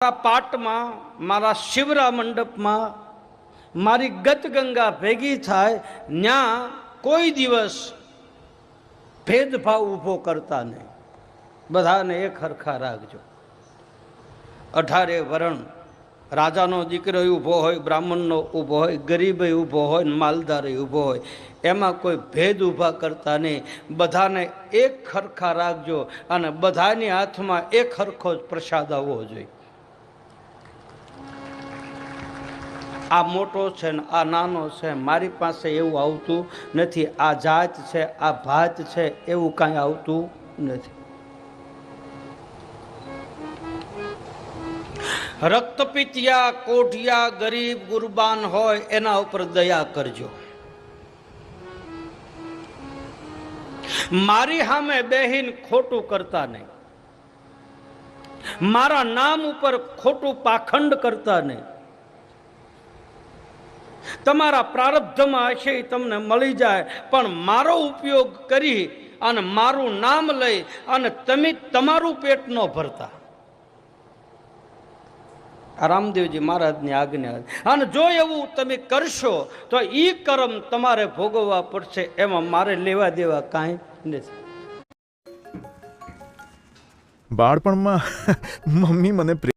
મારા પાટમાં, મારા શિવરા મંડપમાં મારી ગતગંગા ભેગી થાય ત્યાં કોઈ દિવસ ભેદભાવ ઊભો કરતા નહીં. બધાને એક હરખા રાખજો. અઢારે વરણ, રાજાનો દીકરો ઊભો હોય, બ્રાહ્મણનો ઊભો હોય, ગરીબ ઊભો હોય માલદાર ઊભો હોય, એમાં કોઈ ભેદ ઊભા કરતા નહીં. બધાને એક હરખા રાખજો અને બધાની હાથમાં એક હરખો જ પ્રસાદ આવવો જોઈએ. આ મોટો છે ને આ નાનો છે, મારી પાસે એવું આવતું નથી. આ જાત છે, આ ભાત છે, એવું કાંઈ આવતું નથી. રક્તપિતિયા કોઢિયા, ગરીબ, ગુરબાન હોય, એના ઉપર દયા કરજો. મારી સામે બેહીન ખોટું કરતા નહીં. મારા નામ ઉપર ખોટું પાખંડ કરતા નહીં. તમારા પ્રારબ્ધમાં હશે એ તમને મળી જાય, પણ મારો ઉપયોગ કરી અને મારું નામ લઈ અને તમે તમારું પેટ ન ભરતા. રામદેવજી મહારાજની આજ્ઞા અને જો એવું તમે કરશો, તો એ કર્મ તમારે ભોગવવા પડશે, એમાં મારે લેવા દેવા કાંઈ નથી. બાળપણમાં મમ્મી મને